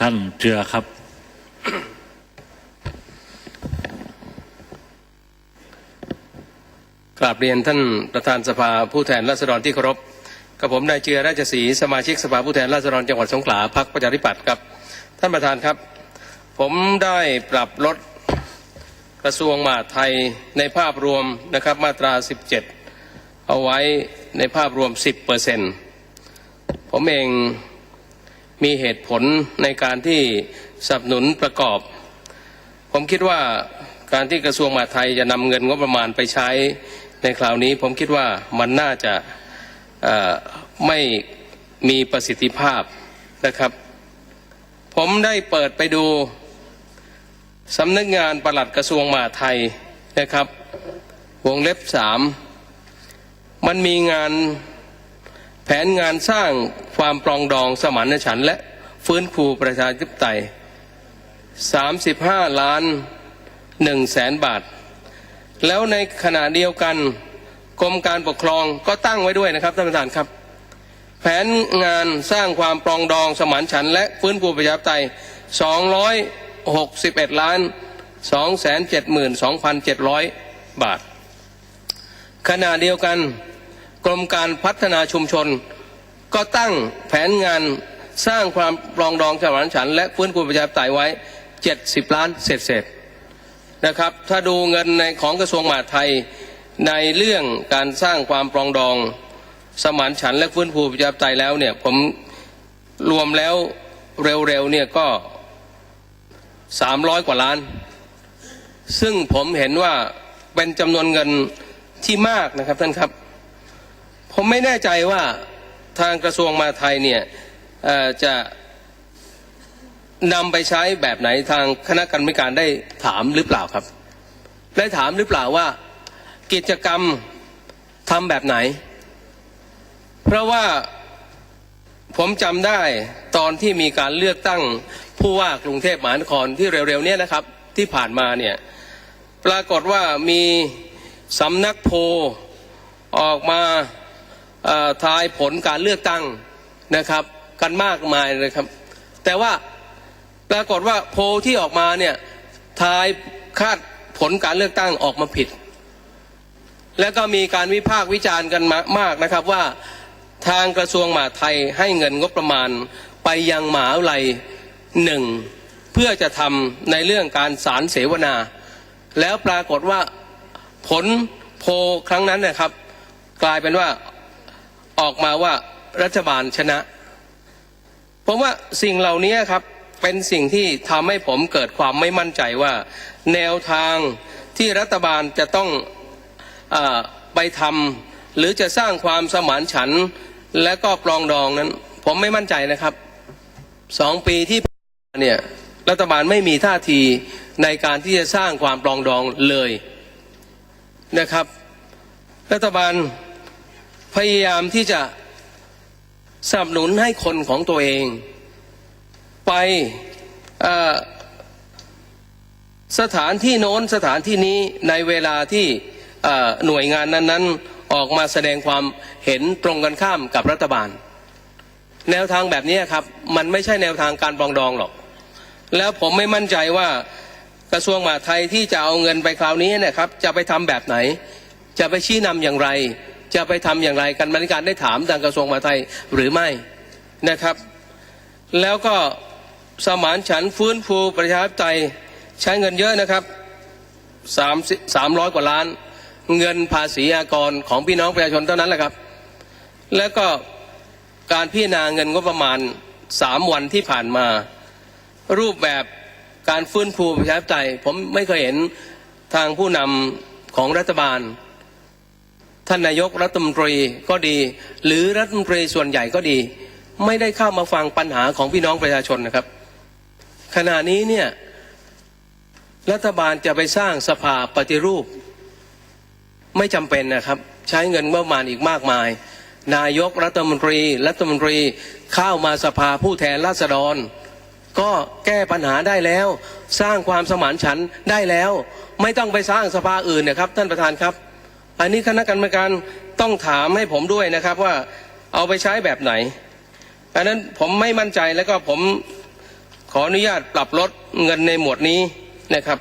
ท่านเจือครับ กราบเรียนท่านประธานสภาผู้แทนราษฎรที่เคารพกับผมนายเจือราชศรีสมาชิกสภาผู้แทนราษฎรจังหวัดสงขลาพรรคประชาธิปัตย์ครับ ท่านประธานครับ ผมได้ปรับลดกระทรวงมหาดไทยในภาพรวมนะครับมาตรา 17 เอาไว้ในภาพรวม 10เปอร์เซ็นต์ผมเอง มีเหตุผลในการที่สนับสนุนประกอบ ผมคิดว่าการที่กระทรวงมหาดไทยจะนำเงินงบประมาณไปใช้ในคราวนี้ ผมคิดว่ามันน่าจะไม่มีประสิทธิภาพนะครับ ผมได้เปิดไปดูสำนักงานปลัดกระทรวงมหาดไทยนะครับ วงเล็บสามมันมีงาน แผนงานสร้างความปรองดองสมานฉันท์และฟื้นฟูประชาธิปไตย 35 ล้าน1แสนบาท แล้วในขณะเดียวกันกรมการปกครองก็ตั้งไว้ด้วยนะครับท่านประธานครับ แผนงานสร้างความปรองดองสมานฉันท์และฟื้นฟูประชาธิปไตย 261 ล้าน 272,700 บาท ขณะเดียวกัน กรมการพัฒนาชุมชน ก็ตั้งแผนงานสร้างความปรองดองสมานฉันและฟื้นฟูประชาธิปไตยไว้ 70 ล้านเศษเศษนะครับ ถ้าดูเงินในของกระทรวงมหาดไทยในเรื่องการสร้างความปรองดองสมานฉันและฟื้นฟูประชาธิปไตยแล้วเนี่ยผมรวมแล้วเร็วๆเนี่ยก็ 300 กว่าล้าน ซึ่งผมเห็นว่าเป็นจำนวนเงินที่มากนะครับท่านครับ ผมไม่แน่ใจว่าทางกระทรวงมาไทยเนี่ยจะนำไปใช้แบบไหนทางคณะกรรมการได้ถามหรือเปล่าครับ ได้ถามหรือเปล่าว่ากิจกรรมทำแบบไหน เพราะว่าผมจำได้ตอนที่มีการเลือกตั้งผู้ว่ากรุงเทพมหานครที่เร็วๆเนี้นะครับ ที่ผ่านมาเนี่ยปรากฏว่ามีสำนักโพออกมา ทายผลการเลือกตั้งนะครับ กันมากมายเลยครับ แต่ว่าปรากฏว่าโพลที่ออกมาเนี่ยทายคาดผลการเลือกตั้งออกมาผิด แล้วก็มีการวิพากษ์วิจารณ์กันมากนะครับว่าทางกระทรวงมหาดไทยให้เงินงบประมาณไปยังมหาวิทยาลัยหนึ่งเพื่อจะทำในเรื่องการสารเสวนา แล้วปรากฏว่าผลโพลครั้งนั้นนะครับ กลายเป็นว่า ออกมาว่ารัฐบาลชนะผมว่าสิ่งเหล่านี้ครับเป็นสิ่งที่ทำให้ผมเกิดความไม่มั่นใจว่า แนวทางที่รัฐบาลจะต้องอไปทำหรือจะสร้างความสมานฉันท์และก็ปรองดองนั้น ผมไม่มั่นใจนะครับสองปีที่ผ่านเนี่ยรัฐบาลไม่มีท่าทีในการที่จะสร้างความปรองดองเลยนะครับ รัฐบาล พยายามที่จะสนับสนุนให้คนของตัวเอง ไปสถานที่โน้นสถานที่นี้ในเวลาที่หน่วยงานนั้น ๆ ออกมาแสดงความเห็นตรงกันข้ามกับรัฐบาล แนวทางแบบนี้ครับ มันไม่ใช่แนวทางการปรองดองหรอก แล้วผมไม่มั่นใจว่ากระทรวงมหาดไทยที่จะเอาเงินไปคราวนี้นะครับ จะไปทำแบบไหน จะไปชี้นำอย่างไร จะไปทำอย่างไรกันบริการได้ถามทางกระทรวงมหาดไทยหรือไม่นะครับ แล้วก็สมานฉันท์ฟื้นฟูประชาธิปไตยใช้เงินเยอะนะครับสามสามร้อยกว่าล้าน เงินภาษีอากรของพี่น้องประชาชนเท่านั้นแหละครับ แล้วก็การพิจารณาเงินงบประมาณสามวันที่ผ่านมา รูปแบบการฟื้นฟูประชาธิปไตยผมไม่เคยเห็นทางผู้นำของรัฐบาล ท่านนายกรัฐมนตรีก็ดี หรือรัฐมนตรีส่วนใหญ่ก็ดี ไม่ได้เข้ามาฟังปัญหาของพี่น้องประชาชนนะครับ ขณะนี้เนี่ยรัฐบาลจะไปสร้างสภาปฏิรูป ไม่จำเป็นนะครับ ใช้เงินงบประมาณอีกมากมาย นายกรัฐมนตรี รัฐมนตรีเข้ามาสภาผู้แทนราษฎร ก็แก้ปัญหาได้แล้ว สร้างความสมานฉันท์ได้แล้ว ไม่ต้องไปสร้างสภาอื่นนะครับ ท่านประธานครับ อันนี้คณะกรรมการต้องถามให้ผมด้วยนะครับว่าเอาไปใช้แบบไหนอันนั้นผมไม่มั่นใจแล้วก็ผมขออนุญาตปรับลดเงินในหมวดนี้นะครับ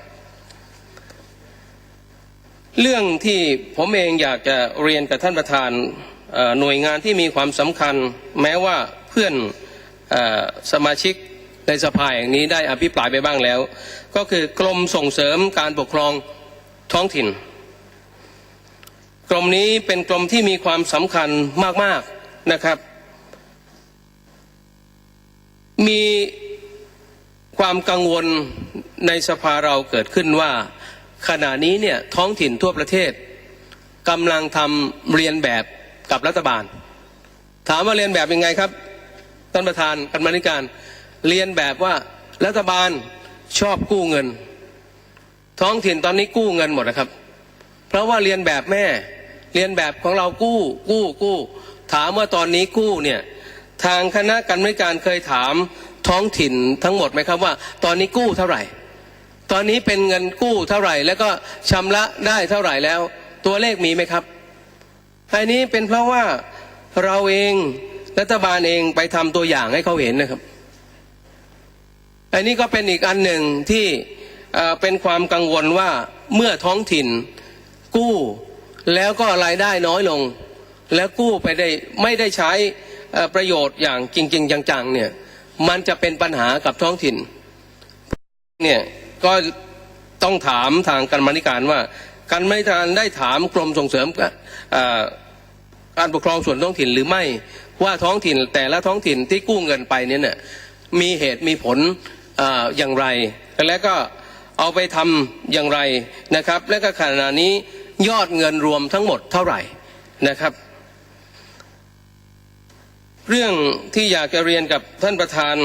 เรื่องที่ผมเองอยากจะเรียนกับท่านประธานหน่วยงานที่มีความสำคัญ แม้ว่าเพื่อนออสมาชิกในสภาแห่งนี้ได้อภิปรายไปบ้างแล้ว ก็คือกรมส่งเสริมการปกครองท้องถิ่น กรมนี้เป็นกรมที่มีความสำคัญมาก ๆนะครับ มีความกังวลในสภาเราเกิดขึ้นว่า ขณะนี้เนี่ยท้องถิ่นทั่วประเทศกำลังทำเรียนแบบกับรัฐบาล ถามว่าเรียนแบบยังไงครับท่านประธานกรรมาธิการเรียนแบบว่ารัฐบาลชอบกู้เงิน ท้องถิ่นตอนนี้กู้เงินหมดนะครับ เพราะว่าเรียนแบบแม่ เรียนแบบของเรากู้ กู้กู้ ถามว่าตอนนี้กู้เนี่ยทางคณะกรรมการเคยถามท้องถิ่นทั้งหมดไหมครับว่า ตอนนี้กู้เท่าไหร่ ตอนนี้เป็นเงินกู้เท่าไหร่ แล้วก็ชำระได้เท่าไหร่แล้ว ตัวเลขมีไหมครับอันนี้เป็นเพราะว่าเราเองรัฐบาลเองไปทำตัวอย่างให้เขาเห็นนะครับอันนี้ก็เป็นอีกอันหนึ่งที่เป็นความกังวลว่าเมื่อท้องถิ่น กู้ แล้วก็รายได้น้อยลง แล้วกู้ไปได้ไม่ได้ใช้ประโยชน์อย่างจริง ๆ จังๆเนี่ยมันจะเป็นปัญหากับท้องถิ่นเนี่ยก็ต้องถามทางการมาธิการว่าการไมาธิการได้ถามกรมส่งเสริมการปกครองส่วนท้องถิ่นหรือไม่ว่าท้องถิ่นแต่ละท้องถิ่นที่กู้เงินไปเนี่ยน่ะมีเหตุมีผลอออย่างไร และก็เอาไปทำอย่างไรนะครับ และก็ขณะนี้ ยอดเงินรวมทั้งหมดเท่าไหร่นะครับ เรื่องที่อยากจะเรียนกับท่านประธาน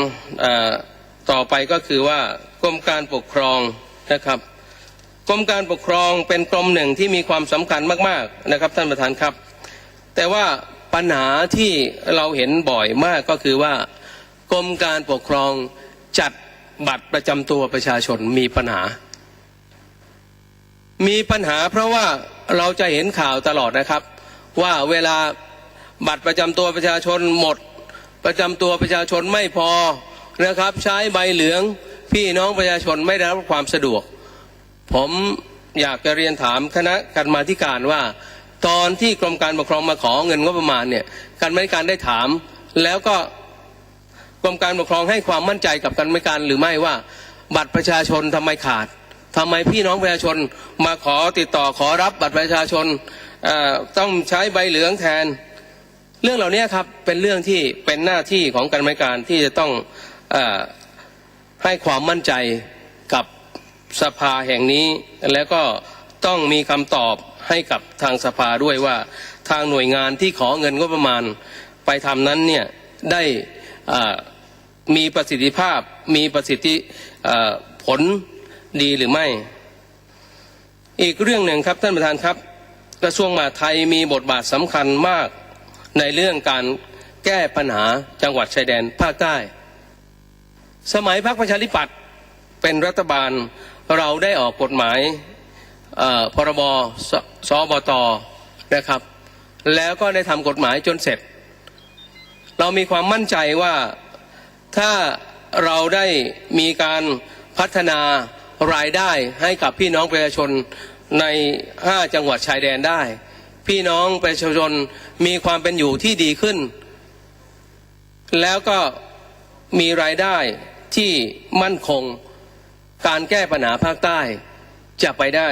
ต่อไปก็คือว่ากรมการปกครองนะครับกรมการปกครองเป็นกรมหนึ่งที่มีความสำคัญมากๆนะครับ ท่านประธานครับ แต่ว่าปัญหาที่เราเห็นบ่อยมากก็คือว่ากรมการปกครองจัดบัตรประจำตัวประชาชนมีปัญหา มีปัญหาเพราะว่าเราจะเห็นข่าวตลอดนะครับ ว่าเวลาบัตรประจำตัวประชาชนหมด ประจำตัวประชาชนไม่พอนะครับ ใช้ใบเหลืองพี่น้องประชาชนไม่ได้รับความสะดวก ผมอยากจะเรียนถามคณะกรรมาธิการว่า ตอนที่กรมการปกครองมาขอเงินงบประมาณเนี่ยการมาธิการได้ถาม แล้วก็กรมการปกครองให้ความมั่นใจกับการมาธิการหรือไม่ว่า บัตรประชาชนทำไมขาด ทำไมพี่น้องประชาชนมาขอติดต่อขอรับบัตรประชาชนต้องใช้ใบเหลืองแทน เรื่องเหล่านี้ครับเป็นเรื่องที่เป็นหน้าที่ของการบริการที่จะต้องอให้ความมั่นใจกับสภาแห่งนี้ แล้วก็ต้องมีคำตอบให้กับทางสภาด้วยว่าทางหน่วยงานที่ขอเงินงบประมาณไปทำนั้นเนี่ยได้มีประสิทธิภาพมีประสิทธิผล ดีหรือไม่ อีกเรื่องหนึ่งครับท่านประธานครับ กระทรวงมหาดไทยมีบทบาทสำคัญมากในเรื่องการแก้ปัญหาจังหวัดชายแดนภาคใต้ สมัยพรรคประชาธิปัตย์เป็นรัฐบาลเราได้ออกกฎหมายพรบสสบตนะครับ แล้วก็ได้ทำกฎหมายจนเสร็จ เรามีความมั่นใจว่าถ้าเราได้มีการพัฒนา รายได้ให้กับพี่น้องประชาชนใน 5 จังหวัดชายแดนได้ พี่น้องประชาชนมีความเป็นอยู่ที่ดีขึ้น แล้วก็มีรายได้ที่มั่นคงการแก้ปัญหาภาคใต้จะไปได้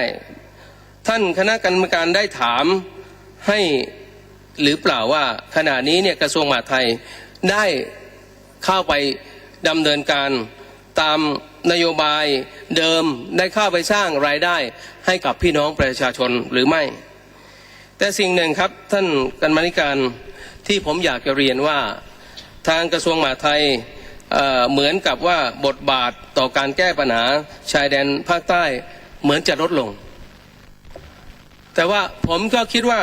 ท่านคณะกรรมการได้ถามให้หรือเปล่าว่าขณะนี้เนี่ยกระทรวงมหาดไทยได้เข้าไปดำเนินการตาม นโยบายเดิมได้เข้าไปสร้างรายได้ให้กับพี่น้องประชาชนหรือไม่ แต่สิ่งหนึ่งครับท่านกรรมาธิการที่ผมอยากจะเรียนว่าทางกระทรวงมหาดไทยเหมือนกับว่าบทบาทต่อการแก้ปัญหาชายแดนภาคใต้เหมือนจะลดลง แต่ว่าผมก็คิดว่า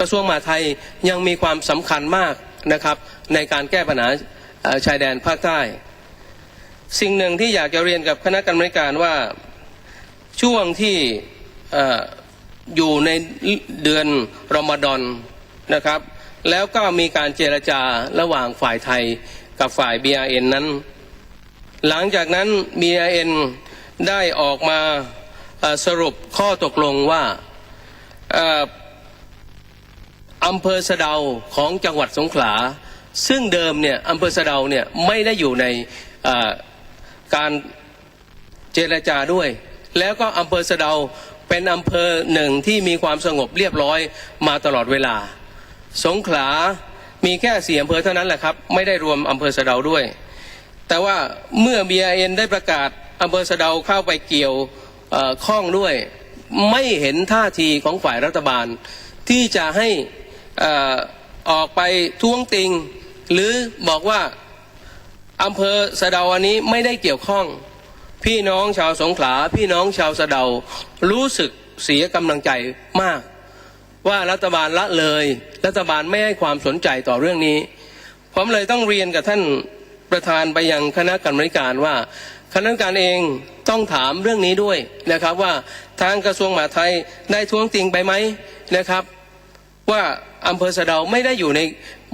กระทรวงมหาดไทยยังมีความสำคัญมากนะครับในการแก้ปัญหาชายแดนภาคใต้ สิ่งหนึ่งที่อยากจะเรียนกับคณะกรรมการว่าช่วงที่ออยู่ในเดือนรอมฎอนนะครับ แล้วก็มีการเจรจาระหว่างฝ่ายไทยกับฝ่าย BRN นั้น หลังจากนั้น BIN ได้ออกมาสรุปข้อตกลงว่าอำเภอสะเดาของจังหวัดสงขลา ซึ่งเดิมเนี่ยอำเภอสะเดาเนี่ยไม่ได้อยู่ใน การเจรจาด้วย แล้วก็อำเภอสะเดาเป็นอำเภอหนึ่งที่มีความสงบเรียบร้อยมาตลอดเวลา สงขลามีแค่สี่อำเภอเท่านั้นแหละครับ ไม่ได้รวมอำเภอสะเดาด้วย แต่ว่าเมื่อ BIN ได้ประกาศอำเภอสะเดาเข้าไปเกี่ยวข้องด้วย ไม่เห็นท่าทีของฝ่ายรัฐบาล ที่จะให้ออออกไปท้วงติง หรือบอกว่า อำเภอสะเดาอันนี้ไม่ได้เกี่ยวข้อง พี่น้องชาวสงขลา พี่น้องชาวสะเดารู้สึกเสียกำลังใจมาก ว่ารัฐบาลละเลย รัฐบาลไม่ให้ความสนใจต่อเรื่องนี้ ผมเลยต้องเรียนกับท่านประธานไปยังคณะกรรมการว่า คณะกรรมการเองต้องถามเรื่องนี้ด้วยนะครับว่าทางกระทรวงมหาดไทยได้ท้วงติงไปไหมนะครับ ว่าอำเภอสะเดาไม่ได้อยู่ใน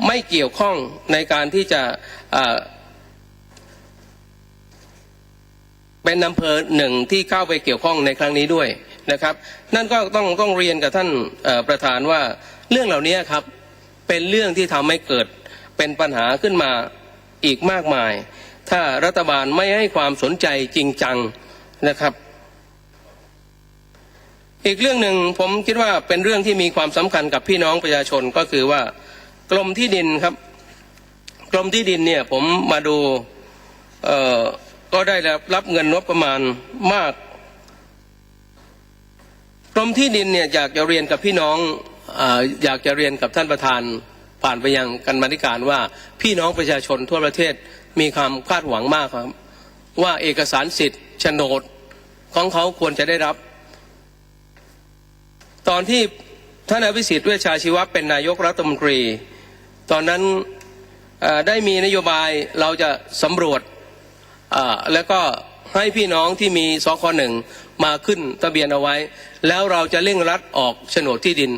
ไม่เกี่ยวข้องในการที่จะอ่า เป็นอำเภอหนึ่งที่เข้าไปเกี่ยวข้องในครั้งนี้ด้วยนะครับ นั่นก็ต้องต้องเรียนกับท่านประธานว่าเรื่องเหล่านี้ครับเป็นเรื่องที่ทำให้เกิดเป็นปัญหาขึ้นมาอีกมากมาย ถ้ารัฐบาลไม่ให้ความสนใจจริงจังนะครับ อีกเรื่องหนึ่งผมคิดว่าเป็นเรื่องที่มีความสำคัญกับพี่น้องประชาชนก็คือว่ากรมที่ดินครับ กรมที่ดินเนี่ยผมมาดูเอ่อ ก็ได้รับเงินงบประมาณมากกรมที่ดินเนี่ยอยากจะเรียนกับพี่น้องออยากจะเรียนกับท่านประธานผ่านไปยังกันมาธิการว่าพี่น้องประชาชนทั่วประเทศมีความคาดหวังมากครับ ว่าเอกสารสิทธิ์โฉนดของเขาควรจะได้รับ ตอนที่ท่านอภิสิทธิ์เวชชาชีวะเป็นนายกรัฐมนตรี ตอนนั้นได้มีนโยบายเราจะสำรวจ แล้วก็ให้พี่น้องที่มีสคหนึ่งมาขึ้นทะเบียนเอาไว้ แล้วเราจะเร่งรัดออกโฉนดที่ดิน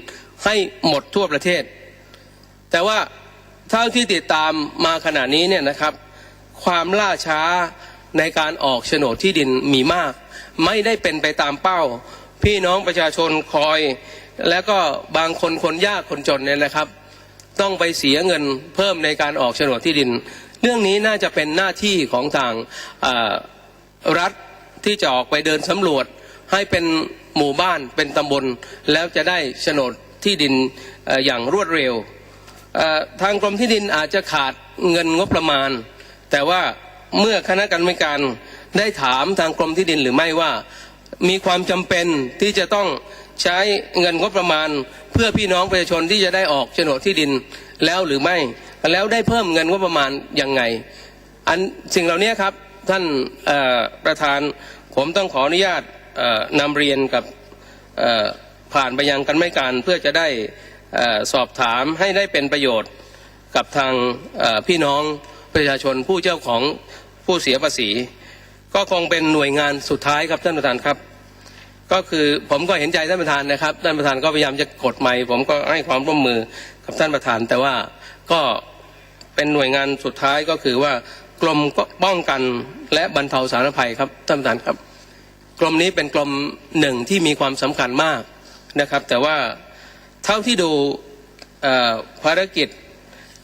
ให้หมดทั่วประเทศ แต่ว่าเท่าที่ติดตามมาขณะนี้เนี่ยนะครับ ความล่าช้าในการออกโฉนดที่ดินมีมาก ไม่ได้เป็นไปตามเป้า พี่น้องประชาชนคอย แล้วก็บางคนคนยากคนจนเนี่ยนะครับ ต้องไปเสียเงินเพิ่มในการออกโฉนดที่ดิน เรื่องนี้น่าจะเป็นหน้าที่ของทางรัฐที่จะออกไปเดินสำรวจ ให้เป็นหมู่บ้านเป็นตำบล แล้วจะได้โฉนดที่ดินออย่างรวดเร็ว ทางกรมที่ดินอาจจะขาดเงินงบประมาณ แต่ว่าเมื่อคณะกรรมการได้ถามทางกรมที่ดินหรือไม่ว่า มีความจำเป็นที่จะต้องใช้เงินงบประมาณ เพื่อพี่น้องประชาชนที่จะได้ออกโฉนดที่ดินแล้วหรือไม่ แล้วได้เพิ่มเงินงบประมาณยังไง อันสิ่งเหล่านี้ครับท่านประธานผมต้องขออนุญาตนำเรียนกับผ่านไปยังกันไม่การเพื่อจะได้สอบถามให้ได้เป็นประโยชน์กับทางพี่น้องประชาชนผู้เจ้าของผู้เสียภาษี ก็คงเป็นหน่วยงานสุดท้ายครับท่านประธานครับ ก็คือผมก็เห็นใจท่านประธานนะครับท่านประธานก็พยายามจะกดไมค์ผมก็ให้ความร่วมมือกับท่านประธาน แต่ว่า ก็เป็นหน่วยงานสุดท้ายก็คือว่ากรมป้องกันและบรรเทาสาธารณภัยครับท่านประธานครับ กรมนี้เป็นกรมหนึ่งที่มีความสำคัญมากนะครับ แต่ว่าเท่าที่ดูภารกิจ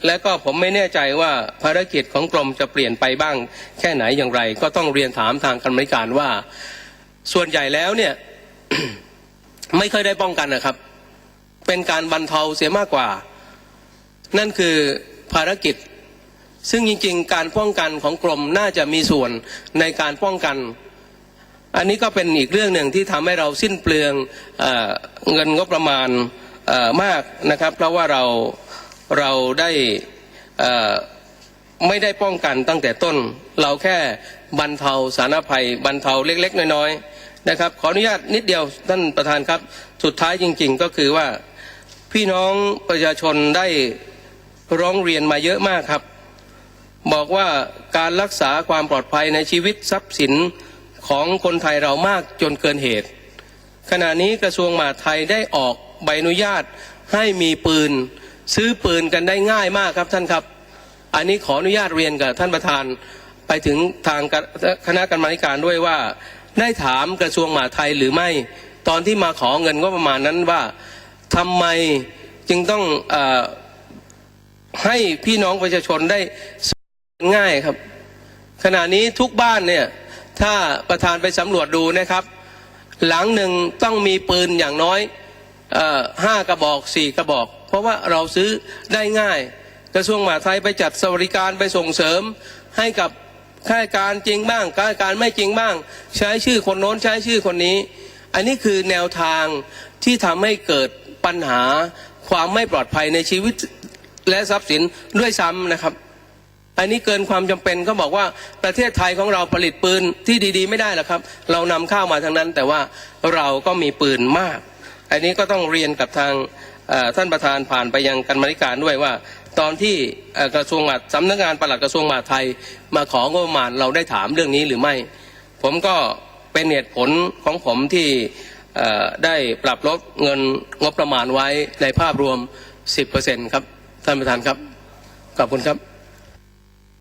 และก็ผมไม่แน่ใจว่าภารกิจของกรมจะเปลี่ยนไปบ้าง แค่ไหนอย่างไร ก็ต้องเรียนถามทางกรรมการว่า ส่วนใหญ่แล้วเนี่ยไม่เคยได้ป้องกันนะครับ เป็นการบรรเทาเสียมากกว่า นั่นคือภารกิจ ซึ่งจริงๆ การป้องกันของกรมน่าจะมีส่วนในการป้องกัน อันนี้ก็เป็นอีกเรื่องหนึ่งที่ทำให้เราสิ้นเปลืองเอเงินงบประมาณมากนะครับ เพราะว่าเราเราได้ไม่ได้ป้องกันตั้งแต่ต้น เราแค่บรรเทาสารภัย บรรเทาเล็ก ๆ น้อยๆนะครับ ขออนุญาตนิดเดียวท่านประธานครับ สุดท้ายจริง ๆ ก็คือว่าพี่น้องประชาชนได้ ร้องเรียนมาเยอะมากครับ บอกว่าการรักษาความปลอดภัยในชีวิตทรัพย์สินของคนไทยเรามากจนเกินเหตุ ขณะนี้กระทรวงมหาดไทยได้ออกใบอนุญาตให้มีปืน ซื้อปืนกันได้ง่ายมากครับท่านครับ อันนี้ขออนุญาตเรียนกับท่านประธานไปถึงทางคณะกรรมาธิการด้วยว่า ได้ถามกระทรวงมหาดไทยหรือไม่ตอนที่มาขอเงินก็ประมาณนั้นว่าทำไมจึงต้องอ ให้พี่น้องประชาชนได้ง่ายครับ ขณะนี้ทุกบ้านเนี่ย ถ้าประธานไปสำรวจดูนะครับ หลังหนึ่งต้องมีปืนอย่างน้อยห้ากระบอกสี่กระบอก เพราะว่าเราซื้อได้ง่าย กระทรวงมหาดไทยไปจัดสวัสดิการไปส่งเสริมให้กับข้าราชการจริงบ้างข้าราชการไม่จริงบ้าง ใช้ชื่อคนโน้นใช้ชื่อคนนี้ อันนี้คือแนวทางที่ทำให้เกิดปัญหาความไม่ปลอดภัยในชีวิต และทรัพย์สินด้วยซ้ำนะครับ อันนี้เกินความจำเป็นก็บอกว่าประเทศไทยของเราผลิตปืนที่ดีๆ ไม่ได้หรอกครับ เรานำเข้ามาทางนั้น แต่ว่าเราก็มีปืนมาก อันนี้ก็ต้องเรียนกับทางท่านประธานผ่านไปยังกันมธิการด้วยว่า ตอนที่กระทรวงมหาดสำนักงานปลัดกระทรวงมหาดไทยมาของบประมาณเราได้ถามเรื่องนี้หรือไม่ ผมก็เป็นเหตุผลของผมที่ได้ปรับลดเงินงบประมาณไว้ในภาพรวม 10%ครับ ท่านประธานครับขอบคุณครับ